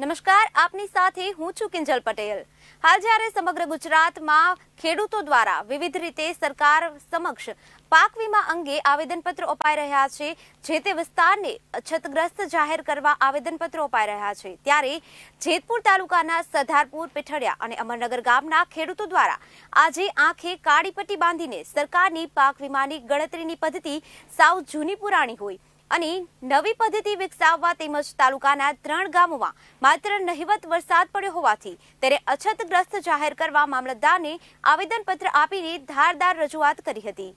નમસ્કાર, આપની સાથે હું છું કિંજલ પટેલ. હાલ જ્યારે સમગ્ર ગુજરાતમાં ખેડૂતો દ્વારા વિવિધ રીતે સરકાર સમક્ષ પાક વીમા અંગે આવેદનપત્રો અપાઈ રહ્યા છે, જે તે વિસ્તારને અછતગ્રસ્ત જાહેર કરવા આવેદનપત્રો અપાઈ રહ્યા છે, ત્યારે જેતપુર તાલુકાના સધારપુર પીઠળિયા અને અમરનગર ગામના ખેડૂતો દ્વારા આજે આંખે કાળી પટ્ટી બાંધીને સરકારની પાક વીમાની ગણતરીની પદ્ધતિ સાવ જૂની પુરાણી હોય અને નવી પદ્ધતિ વિકસાવવા તેમજ તાલુકાના ત્રણ ગામોમાં માત્ર નહિવત વરસાદ પડ્યો હોવાથી તેને અછતગ્રસ્ત જાહેર કરવા મામલતદારને આવેદનપત્ર આપીને ધારદાર રજૂઆત કરી હતી.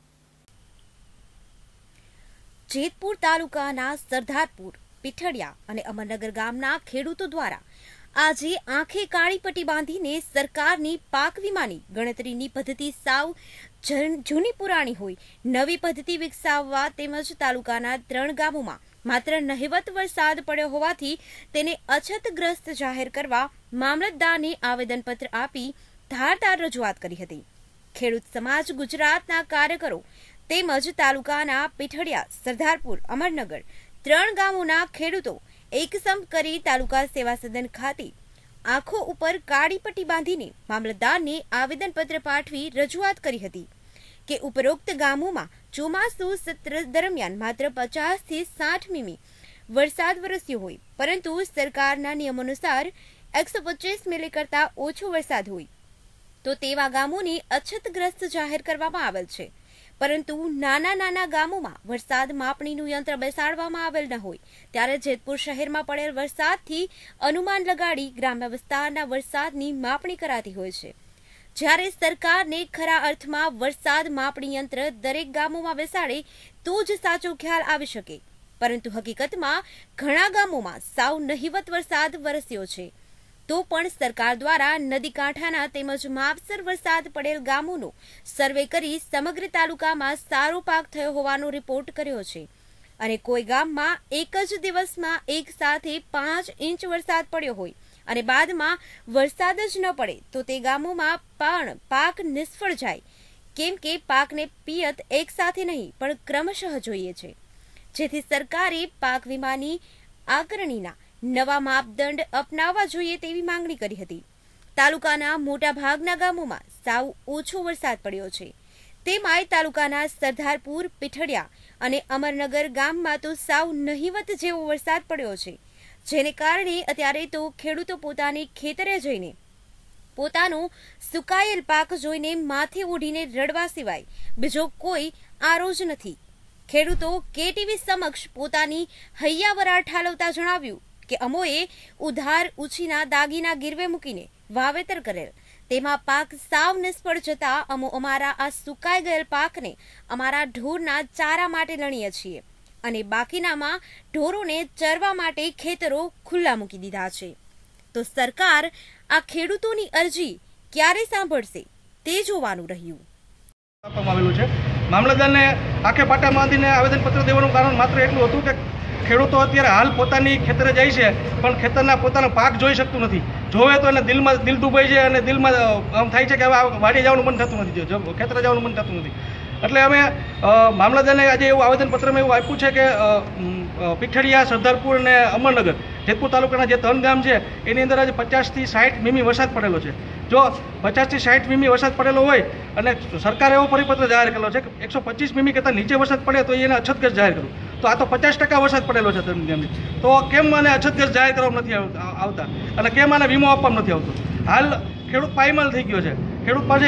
જેતપુર તાલુકાના સરદારપુર પીઠડિયા અને અમરનગર ગામના ખેડૂતો દ્વારા આજે આંખે કાળી પટ્ટી બાંધીને સરકારની પાક વીમાની ગણતરીની પદ્ધતિ સાવ જૂની પુરાણી હોય. નવી પદ્ધતિ વિકસાવવા તેમજ તાલુકાના ત્રણ ગામોમાં માત્ર નહિવત વરસાદ પડ્યો હોવાથી તેને અછતગ્રસ્ત જાહેર કરવા મામલતદારને આવેદનપત્ર આપી ધારદાર રજૂઆત કરી હતી. ખેડૂત સમાજ ગુજરાતના કાર્યકરો તેમજ તાલુકાના પીઠડિયા સરદારપુર, અમરનગર ત્રણ ગામોના ખેડૂતો એકસમ કરી તાલુકા સેવા સદન ખાતે આંખો ઉપર કાળી પટ્ટી બાંધીને મામલતદારને આવેદનપત્ર પાઠવી રજૂઆત કરી હતી કે ઉપરોક્ત ગામોમાં ચોમાસુ સત્ર દરમિયાન માત્ર પચાસથી સાઠ મીમી વરસાદ વરસ્યો હોય, પરંતુ સરકારના નિયમાનુસાર એકસો પચીસ મિલી કરતા ઓછો વરસાદ હોય. તો તેવા ગામોને અછતગ્રસ્ત જાહેર કરવામાં આવેલ છે. પરંતુ નાના નાના ગામોમાં વરસાદ માપણીનું યંત્ર બેસાડવામાં આવેલ ન હોય. ત્યારે જેતપુર શહેરમાં પડેલ વરસાદથી અનુમાન લગાડી ગ્રામ્ય વિસ્તારના વરસાદની માપણી કરાતી હોય છે. જ્યારે સરકારને ખરા અર્થમાં વરસાદ માપણી યંત્ર દરેક ગામોમાં બેસાડે, તો જ સાચો ખ્યાલ આવી શકે. પરંતુ હકીકતમાં ઘણા ગામોમાં સાવ નહિવત વરસાદ વરસ્યો છે. તો પણ સરકાર દ્વારા નદી કાંઠાના તેમજ માવસર વરસાદ પડેલ ગામોનો સર્વે કરી સમગ્ર તાલુકામાં સારો પાક થયો હોવાનો રિપોર્ટ કર્યો છે. અને કોઈ ગામમાં એક જ દિવસમાં એક સાથે પાંચ ઇંચ વરસાદ પડ્યો હોય અને બાદમાં વરસાદ જ ન પડે તો તે ગામોમાં પણ પાક નિષ્ફળ જાય. કેમ કે પાકને પિયત એક સાથે નહીં, પણ ક્રમશઃ જોઈએ છે. જેથી સરકારે પાક વીમાની આકરણીના નવા માપદંડ અપનાવવા જોઈએ તેવી માંગણી કરી હતી. તાલુકાના મોટા ભાગના ગામોમાં સાવ ઓછો વરસાદ પડ્યો છે. તેમાંય તાલુકાના સરદારપુર, પીઠડિયા અને અમરનગર ગામમાં તો સાવ નહિવત જેવો વરસાદ પડ્યો છે. જેને કારણે અત્યારે તો ખેડૂતો પોતાની ખેતરે જઈને પોતાનો સુકાયેલ પાક જોઈને માથે ઓઢીને રડવા સિવાય બીજો કોઈ આરો જ નથી. ખેડૂતો કેટીવી સમક્ષ પોતાની હૈયાવરા ઠાલવતા જણાવ્યું કે અમોએ ઉધાર ઉછીના દાગીના ગીરવે મૂકીને વાવેતર કરેલ. તેમાં પાક સાવ નિષ્ફળ જતા અમો અમારા આ સુકાઈ ગયેલ પાકને અમારા ઢોરના ચારા માટે લણીએ છીએ અને બાકીનામાં ઢોરોને ચરવા માટે ખેતરો ખુલ્લા મૂકી દીધા છે. તો સરકાર આ ખેડૂતોની અરજી ક્યારે સાંભળશે તે જોવાનું રહ્યું. મામલતદારને આખે પાટા બાંધીને આવેદનપત્ર દેવાનું કારણ માત્ર એટલું હતું કે ખેડૂતો અત્યારે હાલ પોતાની ખેતરે જાય છે, પણ ખેતરના પોતાનો પાક જોઈ શકતું નથી. જોવે તો એને દિલમાં દિલ દુભાઈ છે અને દિલમાં આમ થાય છે કે હવે વાડી જવાનું મન થતું નથી ખેતરે જવાનું મન થતું નથી. એટલે અમે મામલતદારને આજે એવું આવેદનપત્રમાં એવું આપ્યું છે કે પીઠડિયા, સરદારપુર અને અમરનગર, જેતપુર તાલુકાના જે ત્રણ ગામ છે, એની અંદર આજે પચાસથી સાઠ મીમી વરસાદ પડેલો છે. જો પચાસથી સાઠ મીમી વરસાદ પડેલો હોય અને સરકારે એવો પરિપત્ર જાહેર કરેલો છે કે એકસો પચીસ મીમી કરતાં નીચે વરસાદ પડે તો એને અછતગ્રસ્ત જાહેર કરવું તો આ તો પચાસ ટકા વરસાદ પડેલો છે ત્રણ ગામની તો કેમ મને અછતગ્રસ્ત જાહેર કરવામાં નથી આવતા અને કેમ આને વીમો આપવામાં નથી આવતો? હાલ ખેડૂત પાયમાલ થઈ ગયો છે. ખેડૂત પાસે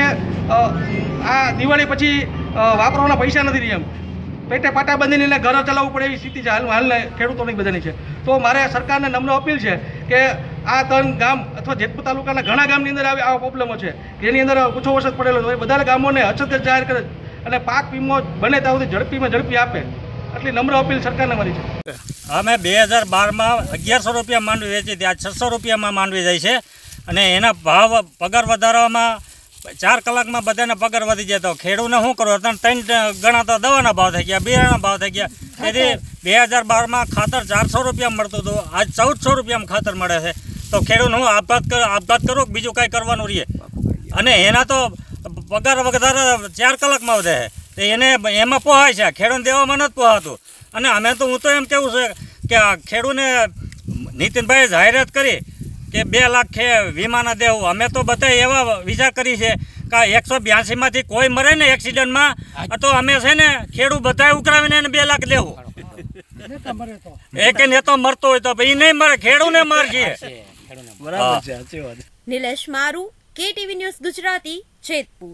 આ દિવાળી પછી વાપરવાના પૈસા નથી રહ્યા એમ. પેટે પાટા બાંધીને ઘર ચલાવવું પડે એવી સ્થિતિ છે. હાલ હાલના ખેડૂતોની બધાની છે. તો મારે સરકારને નમ્ર અપીલ છે કે આ ત્રણ ગામ અથવા જેતપુર તાલુકાના ઘણા ગામની અંદર આવા પ્રોબ્લેમો છે. જેની અંદર ઓછો વરસાદ પડેલો હોય બધા ગામોને અછત જાહેર કરે અને પાક વીમો બને ત્યાં સુધી ઝડપીમાં ઝડપી આપે. એટલી નમ્ર અપીલ સરકારને મારી છે. અમે બે હજાર બારમાં અગિયારસો રૂપિયા માંડવી વેચી ત્યાં છસો રૂપિયામાં માંડવી જાય છે. અને એના ભાવ પગાર વધારવામાં ચાર કલાકમાં બધાના પગાર વધી જતો ખેડૂતને શું કરવું? ત્રણ ત્રણ ગણા તો દવાના ભાવ થઈ ગયા, બિયારણના ભાવ થઈ ગયા. તેથી બે હજાર બારમાં ખાતર ચારસો રૂપિયા મળતું હતું. આજ ચૌદસો રૂપિયામાં ખાતર મળે છે. તો ખેડૂત હું આપઘાત કરો, આપઘાત કરું બીજું કાંઈ કરવાનું રહીએ અને એના તો પગાર વધારે ચાર કલાકમાં વધે એને એમાં પોહાય છે. ખેડૂત દેવામાં નથી પોહાતું. અને અમે તો હું તો એમ કેવું છે કે ખેડૂને નીતિનભાઈએ જાહેરાત કરી કે બે લાખ ખે વીમાના દેવું. અમે તો બધા એવા વિચાર કરી છે કે એકસો બ્યાસીમાંથી કોઈ મરે ને એક્સિડન્ટમાં તો અમે છે ને ખેડૂત બધા ઉકળાવીને એને બે લાખ દેવું. એક નેતો મરતો હોય તો એ નહીં મરે ખેડૂને મરજે બરાબર છે નિલેશ મારુ કેટીવી ન્યૂઝ ગુજરાતી જેતપુર.